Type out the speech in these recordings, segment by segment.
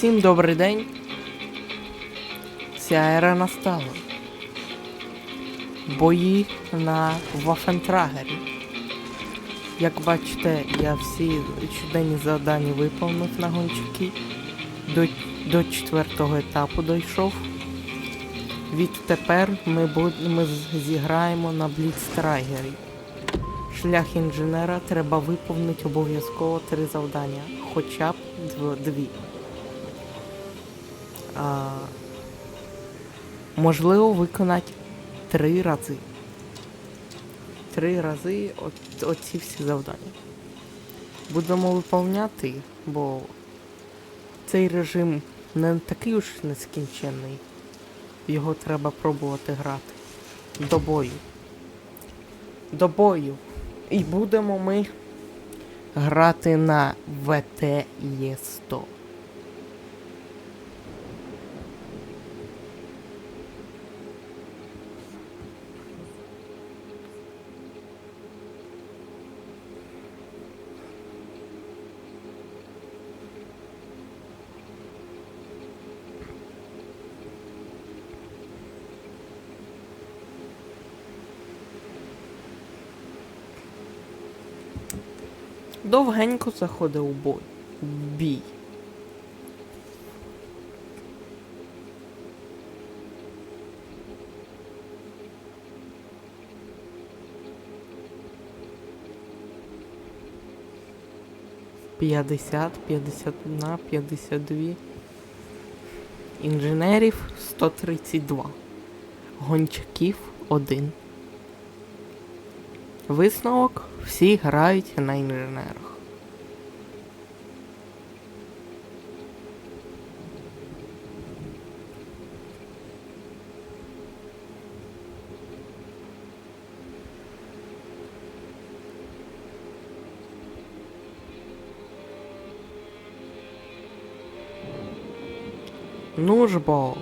Всім добрий день. Ця ера настала. Бої на Вафентрагері. Як бачите, я всі щоденні завдання виповнив на гонщики. До, до четвертого етапу дійшов. Відтепер ми, буд, ми зіграємо на Бліцтрайгері. Шлях інженера треба виповнити обов'язково три завдання, хоча б дві. А, можливо виконати три рази. Три рази от, оці всі завдання. Будемо виповняти, бо цей режим не такий уж нескінченний. Його треба пробувати грати. До бою. До бою. І будемо ми грати на ВТЕ 100. Довгенько заходив у бой. Бій. П'ятдесят, п'ятдесят одна, п'ятдесят дві. Інженерів 132. Гончаків 1. Висновок всі грають на інженерах. Ну ж бо.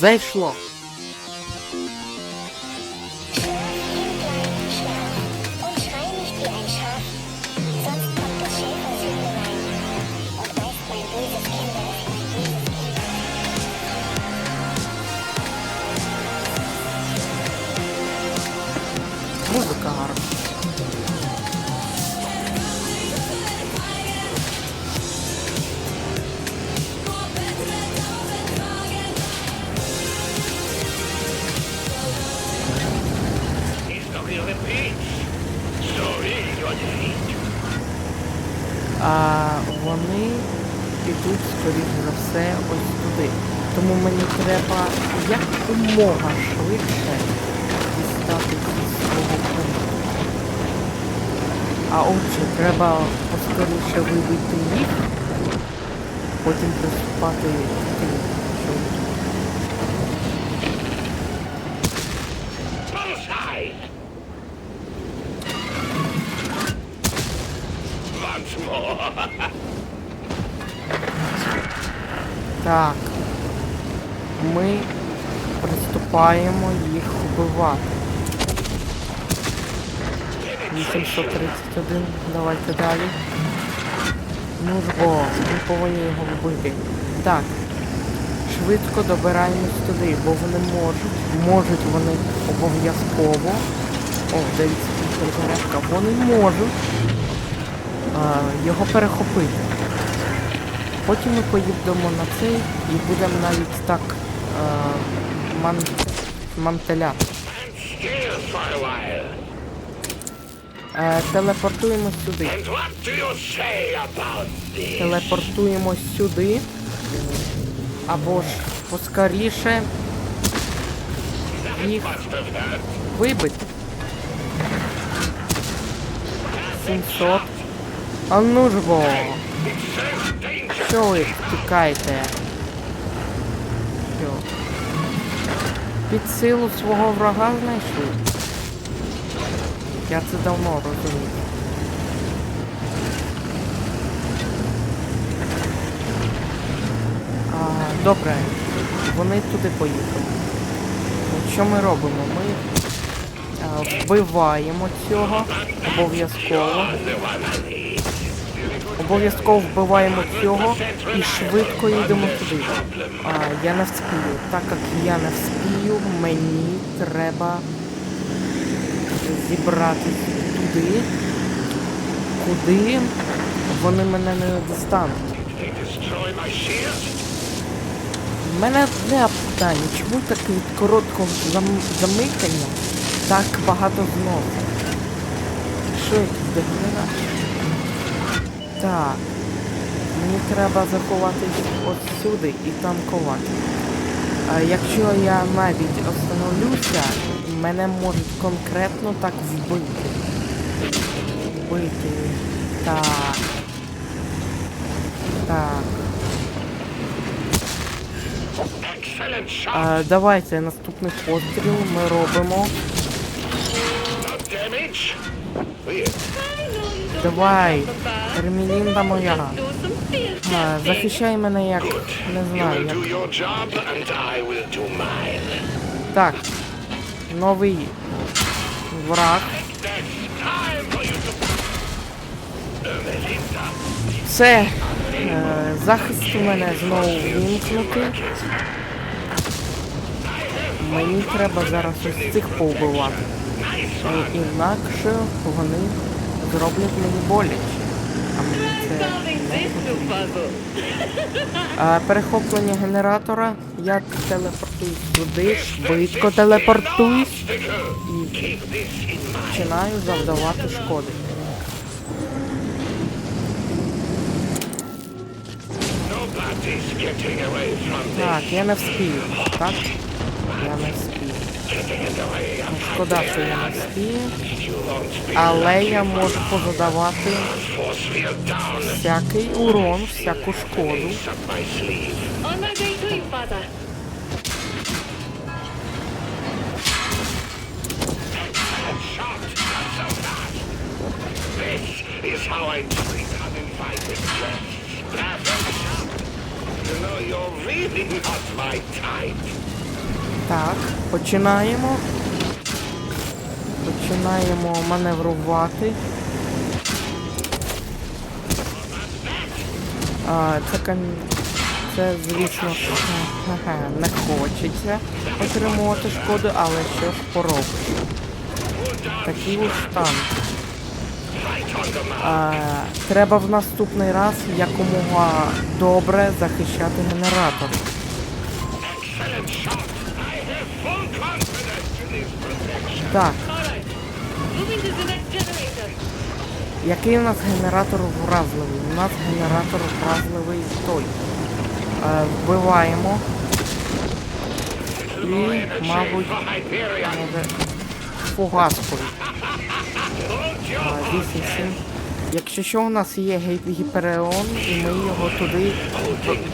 Зайшло. Потім приступати. Так. Ми приступаємо їх вбивати. 831, давайте далі. Ну ж бо, ми повинні його вбити. Так. Швидко добираємось туди, бо вони можуть. Можуть вони обов'язково. О, дивіться, тут. Вони можуть а, його перехопити. Потім ми поїдемо на цей і будемо навіть так е, ман... мантеляти. Е, телепортуємось сюди. Телепортуємось сюди. Або ж поскоріше їх вибити. 700. А ну ж бо, що ви втікаєте? Що? Під силу свого врага знайшли? Я це давно розумію. А, добре. вони туди поїхали. Що ми робимо? Ми е, вбиваємо цього обов'язково. Обов'язково вбиваємо цього і швидко їдемо туди. А, я не вспію. Так як я не вспію, мені треба зібратись туди, куди вони мене не shield? У мене одне питання, чому так від короткого зам... замикання так багато зносить? Що якийсь дегенерат? Так. Мені треба заховатись от сюди і танкувати. А якщо я навіть остановлюся, мене можуть конкретно так вбити. Вбити. Так. Так. А, давайте наступний постріл ми робимо. Давай, Ермілінда моя. А, захищай мене як. Не знаю як. Так. Новий враг. Все. Е, захист у мене знову вимкнути. Мені треба зараз ось цих повбивати. Інакше вони зроблять мені боляче. А перехоплення генератора. Я телепортуюсь сюди, швидко телепортуюсь і починаю завдавати шкоди. Так, я не вспію. Так? Я не вспію. Шкода, що я не be Але я можу позадавати всякий урон, всяку шкоду. You know, you're really not my type. Так, починаємо. Починаємо маневрувати. А, це, це, звісно, не хочеться отримувати шкоду, але що ж поробиш. Такий the mark. А, треба в наступний раз якомога добре захищати генератор. Так, який у нас генератор вразливий? У нас генератор вразливий той. Е, вбиваємо. І, мабуть, може фугаскою. А, 8-7. Якщо що, у нас є гі- гіпереон, і ми його туди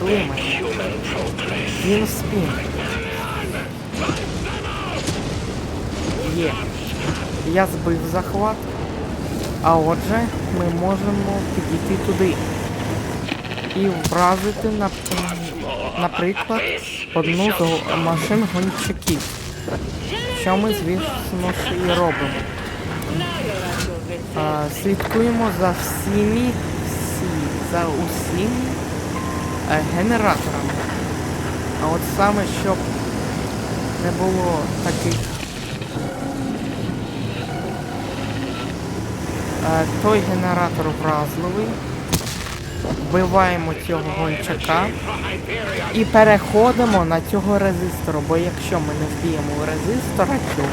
дуємо. Він спін. Є. Я збив захват. А отже, ми можемо підійти туди. І вразити, нап- наприклад, одну з машин гонщиків. Що ми, звісно і робимо. А, слідкуємо за всіми, всі, за усіми е, генераторами. А от саме, щоб не було таких. Той генератор вразливий. Вбиваємо цього гончака і переходимо на цього резистора, бо якщо ми не вб'ємо резистора цього,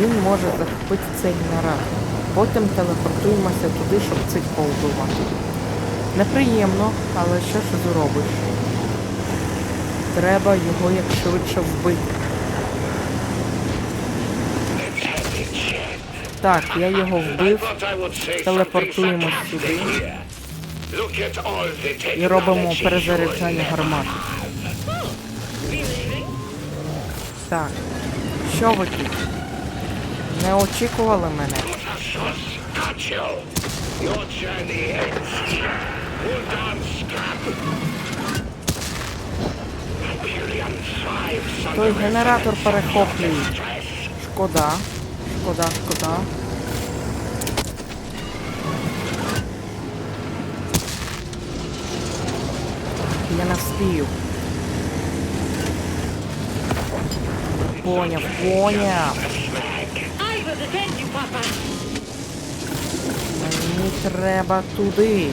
він може захопити цей генератор. Потім телепортуємося туди, щоб цих повбивати. Неприємно, але що ж зробиш? Треба його як вбити. Так, я його вбив. Something сюди і робимо перезаряджання гармати. Так, що ви тут? Не очікували мене? Той генератор stress. Шкода. Шкода, шкода. Я не встиг. Поняв, поняв. Мені треба туди.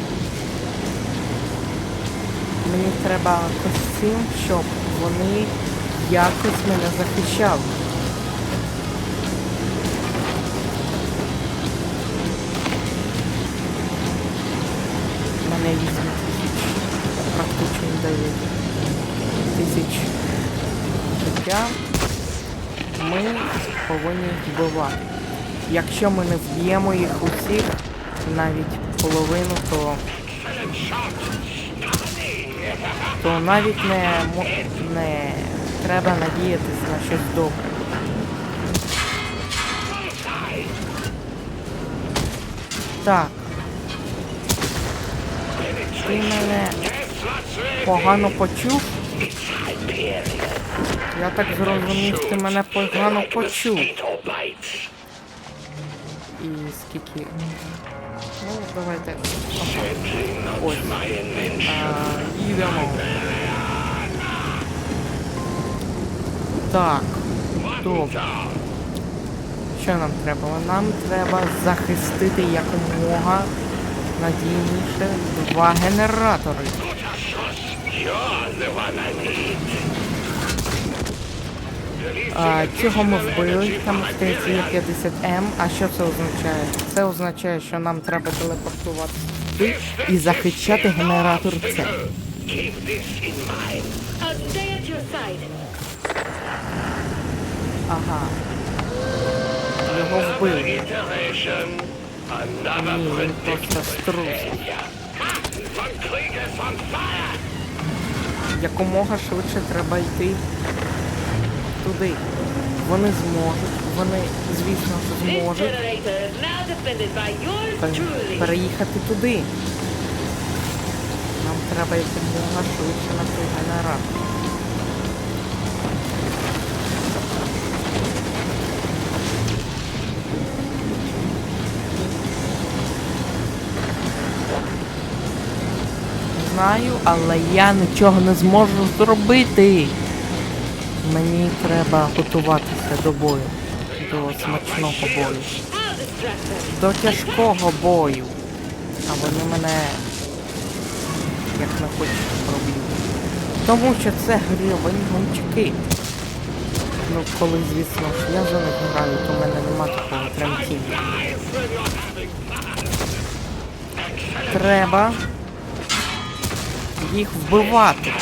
Мені треба костюм, щоб вони якось мене захищали. 9 тисяч життя. Ми повинні вбивати. Якщо ми не вб'ємо їх усіх, навіть половину, то, то навіть не, не треба надіятися на щось добре. Так. Ти мене погано почув? Я так зрозумів, ти мене погано почув. І скільки. Ну, давайте. Ось. А, їдемо. Так. Добре. Що нам треба? Нам треба захистити якомога надійніше два генератори. А, цього ми вбили, там здається є 50М. А що це означає? Це означає, що нам треба телепортувати і захищати генератор С. Ага. Його вбили. Ні, він просто струс. Якомога швидше треба йти туди. Вони зможуть, вони, звісно, зможуть переїхати туди. Нам треба якомога швидше на той генератор. Знаю, але я нічого не зможу зробити. Мені треба готуватися до бою. До смачного бою. До тяжкого бою. А вони мене як не хочуть проб'ють. Тому що це гребані гончики. Ну, коли, звісно ж, я за них граю, то в мене нема такого тремтіння. Треба їх вбивати.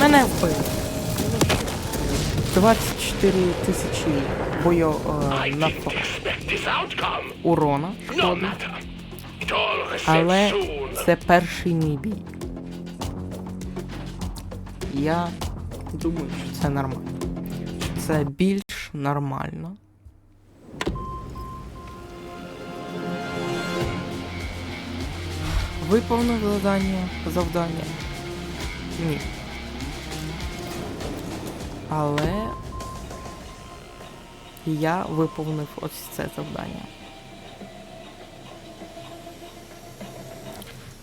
Мене вбили. 24 тисячі бою е, на урона шкоди. Але це перший мій бій. Я думаю, що це нормально. Це більш нормально. Виповнив завдання, завдання. Ні. Але я виповнив ось це завдання.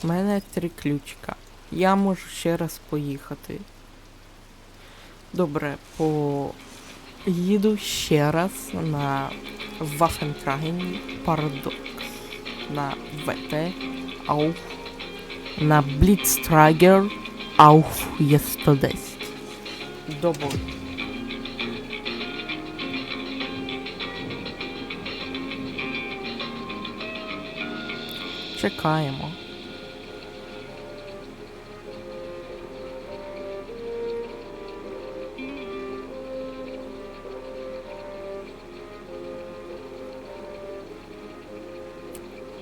У мене три ключика. Я можу ще раз поїхати. Добре, поїду ще раз на Waffentragen Paradox. На ВТ Auf. На Blitztrager Auf Є110. До бою. Чекаємо.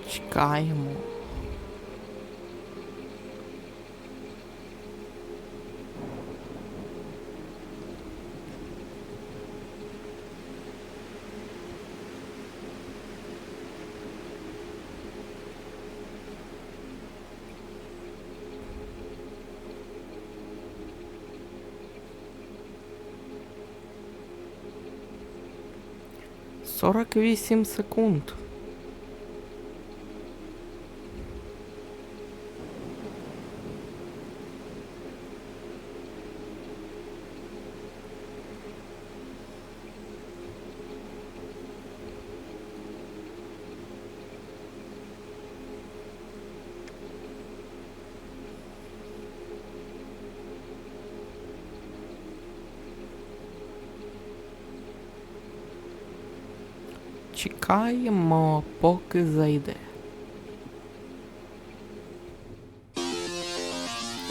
Чекаємо. 48 секунд. Чекаємо, поки зайде.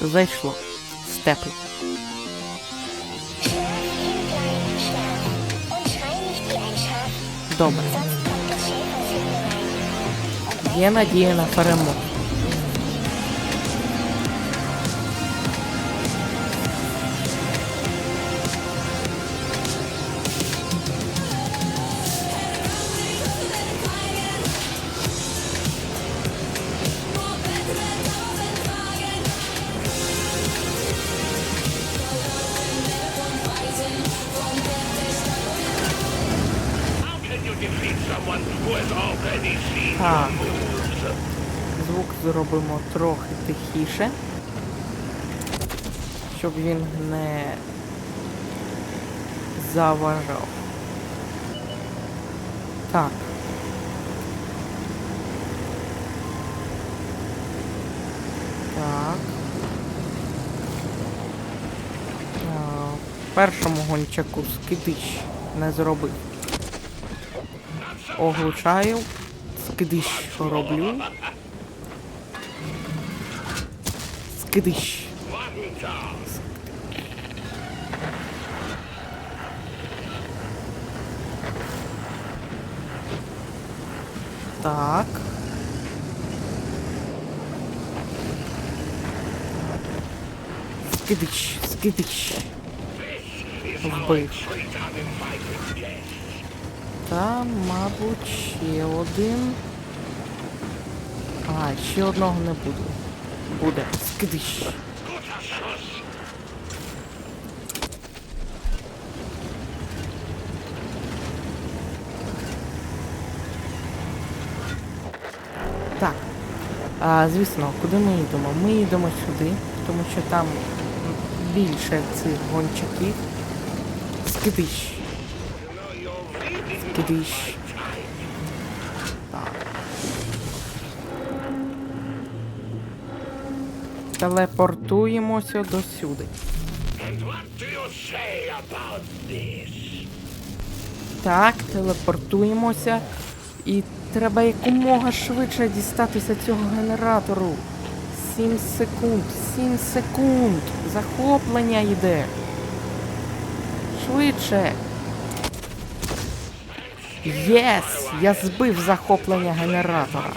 Зайшло. Степи. Добре. Є надія на перемогу. Moves? Звук зробимо трохи тихіше, щоб він не заважав. Так. Так. А, першому гончаку скидич не зробив. Оглушаю. Скидиш роблю. Скидиш. Так. Скидич, скидич. Вбив. Та, мабуть, ще один. А, ще одного не буде. Буде. Скидиш. Так. А, звісно, куди ми їдемо? Ми їдемо сюди, тому що там більше цих гончаків. Скидиш. Скидиш. Так. Телепортуємося до сюди. Так, телепортуємося. І треба якомога швидше дістатися цього генератору. 7 секунд, 7 секунд. Захоплення йде. Швидше. Єс! Я збив захоплення генератора.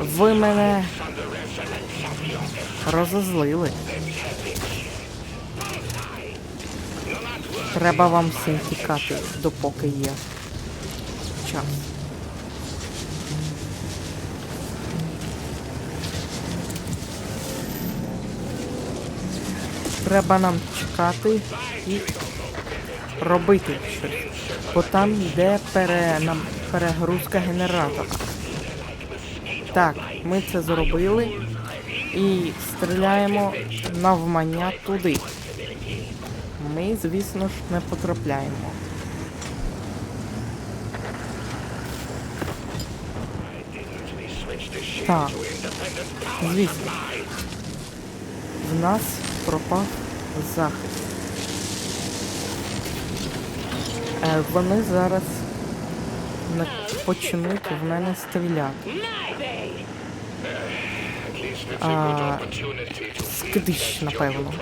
Ви мене розозлили. Треба вам всім тікати, допоки є час. Треба нам чекати і робити щось. Бо там йде пере... нам перегрузка генератора. Так, ми це зробили і стріляємо навмання туди. Ми, звісно ж, не потрапляємо. Так. Звісно. В нас пропав захист. Вони зараз почнуть в мене стріляти. А, Скидиш, At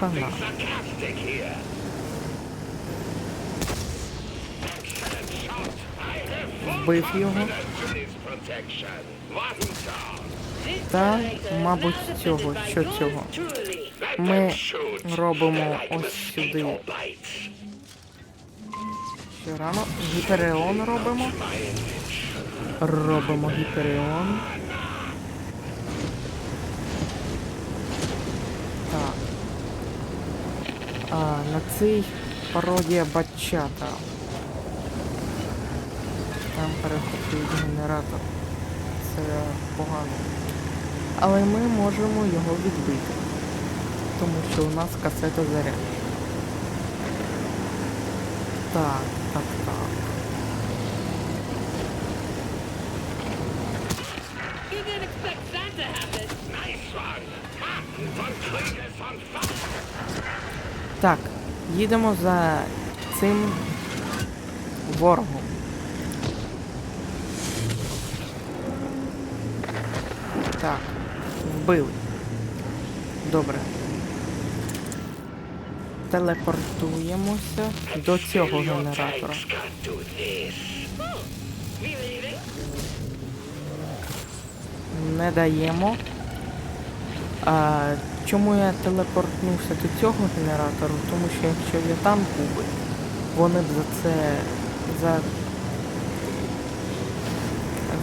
хана. його. Та, мабуть, цього, що цього. Ми робимо ось сюди. Ще рано. Гіперіон робимо. Робимо гіперіон. Так. А, на цей пародія бачата. Там перехопують генератор. Це погано. Але ми можемо його відбити. Тому що у нас касета заряд. Так, так, так. You didn't expect that to happen. Nice one. Ha! Von Krieger's on fire. Так, їдемо за цим ворогом. Так, вбили. Добре. Телепортуємося до цього генератора. Не даємо. А, чому я телепортнувся до цього генератору? Тому що якщо я там був, вони б за це. за.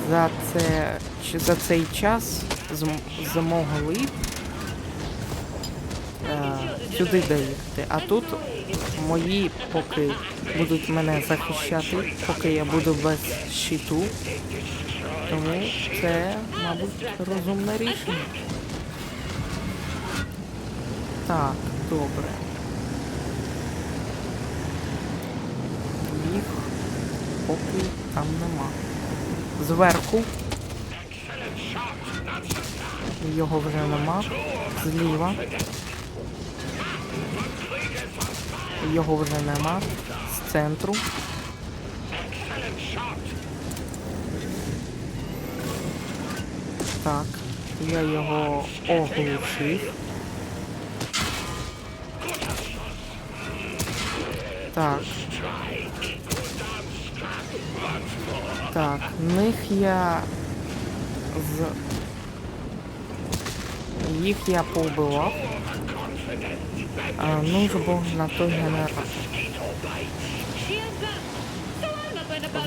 За це. за цей час зм- змогли б е, сюди доїхати. А тут мої поки будуть мене захищати, поки я буду без щиту. Тому це, мабуть, розумне рішення. Так, добре. Їх поки там нема. Зверху. Його вже нема. Зліва. Його вже нема. З центру. Так, я його оглушив. Так. Так, них я з. Їх я повбивав. Ну ж бо на той генератор.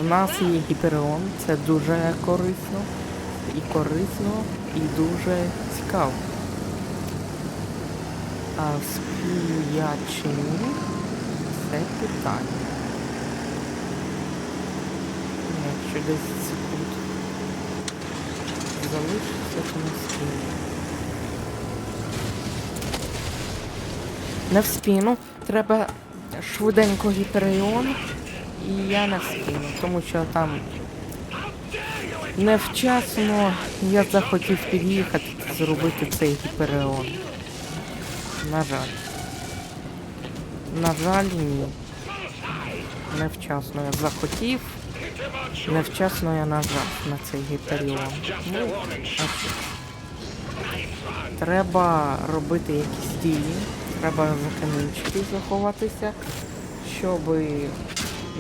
В нас є гіперіон, це дуже корисно. І корисно, і дуже цікаво. А вспію я чи ні? Це питання. Якщо 10 секунд залишиться, то не вспію. Не в спину. Треба швиденько гіперіон. І я не встигну, тому що там невчасно я захотів під'їхати зробити цей гіперіон. На жаль. На жаль, ні. Невчасно я захотів. Невчасно я нажав на цей гіперіон. Ну. Треба робити якісь дії. Треба за камінчики заховатися, щоб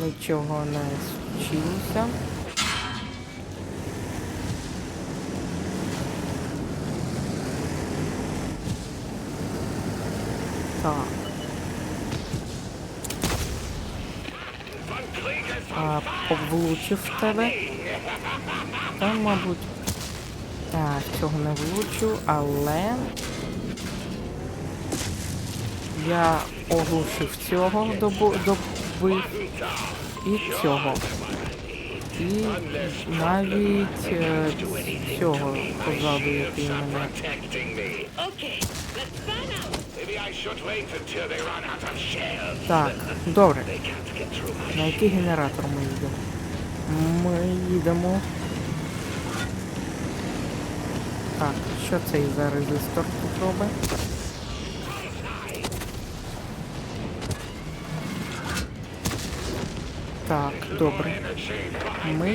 нічого не случилося. Так. А, влучив в тебе. Там, мабуть. Так, цього не влучу, але. Я оглушив цього добу, добив і цього. І навіть е, цього позаду, який мене. Так, добре. На який генератор ми їдемо? Ми їдемо. Так, що цей за резистор тут робить? Так, добре. Ми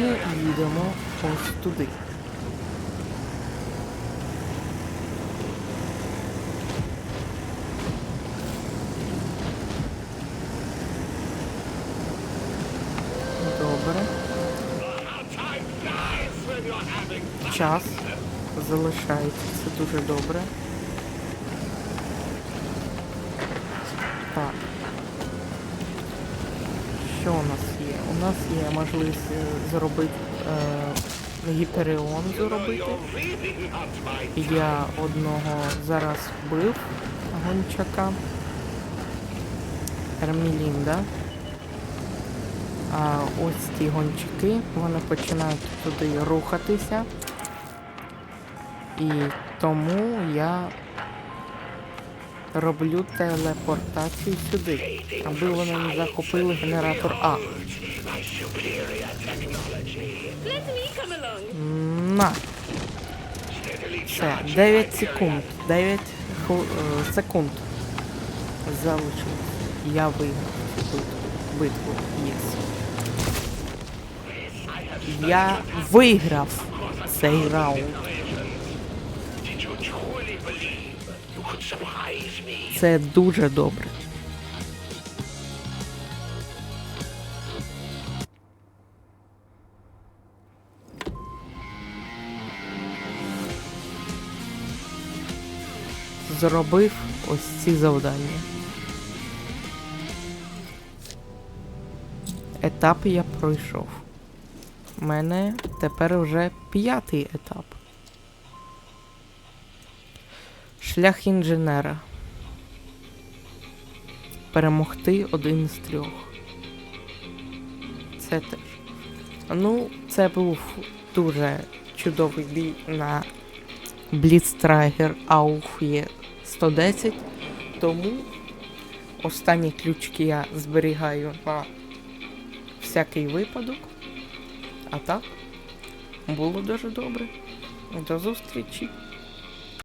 їдемо ось туди. Час залишається, це дуже добре. Так. Що у нас є? У нас є можливість е, зробити е, гіперіон зробити. Я одного зараз вбив гончака. Ермілін, да? А ось ті гончики, вони починають туди рухатися. І тому я роблю телепортацію сюди, аби вони не захопили генератор А. На. Все, 9 секунд. 9 ху- е, секунд. Залишилось. Я виграв цю битву. Єс. Я виграв цей раунд. Це дуже добре. Зробив ось ці завдання. Етап я пройшов. У мене тепер вже п'ятий етап. Шлях інженера перемогти один з трьох. Це теж. Ну, це був дуже чудовий бій на Blitztrager AUF 110. Тому останні ключки я зберігаю на всякий випадок. А так, було дуже добре. До зустрічі!